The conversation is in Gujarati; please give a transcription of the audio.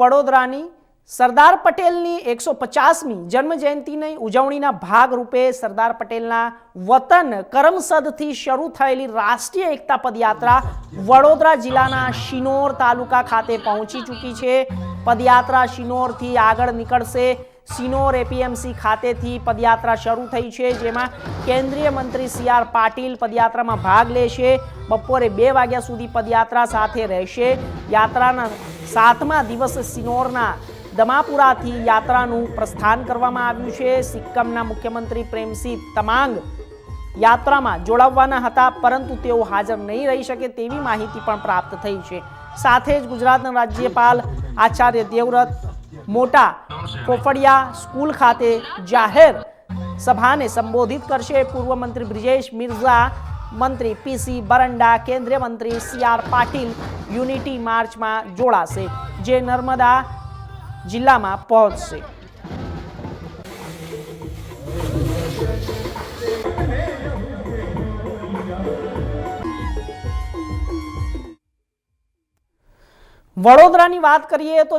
વડોદરાની સરદાર પટેલની એકસો પચાસમી જન્મજયંતિની ઉજવણીના ભાગરૂપે સરદાર પટેલના વતન કરમસદથી શરૂ થયેલી રાષ્ટ્રીય એકતા પદયાત્રા વડોદરા જિલ્લાના શિનોર તાલુકા ખાતે પહોંચી ચૂકી છે. પદયાત્રા શિનોરથી આગળ નીકળશે. સિનોર એપીએમસી ખાતેથી પદયાત્રા શરૂ થઈ છે, જેમાં કેન્દ્રીય મંત્રી સી આર પાટીલ પદયાત્રામાં ભાગ લેશે. બપોરે બે વાગ્યા સુધી પદયાત્રા સાથે રહેશે. યાત્રાના સાતમા દિવસ સિનોરના દમાપુરાથી યાત્રાનું પ્રસ્થાન કરવામાં આવ્યું છે. સિક્કમના મુખ્યમંત્રી પ્રેમસિંહ તમાંગ યાત્રામાં જોડાવવાના હતા, પરંતુ તેઓ હાજર નહીં રહી શકે તેવી માહિતી પણ પ્રાપ્ત થઈ છે. સાથે જ ગુજરાતના રાજ્યપાલ આચાર્ય દેવવ્રત, મોટા કોફડિયા સ્કૂલ ખાતે જાહેર સભાને સંબોધિત કરશે. પૂર્વ મંત્રી બ્રિજેશ મિર્ઝા મંત્રી પીસી બરંડા, કેન્દ્રીય મંત્રી સી આર પાટીલ યુનિટી માર્ચમાં જોડાશે, જે નર્મદા જિલ્લામાં પહોંચશે. વડોદરાની વાત કરીએ તો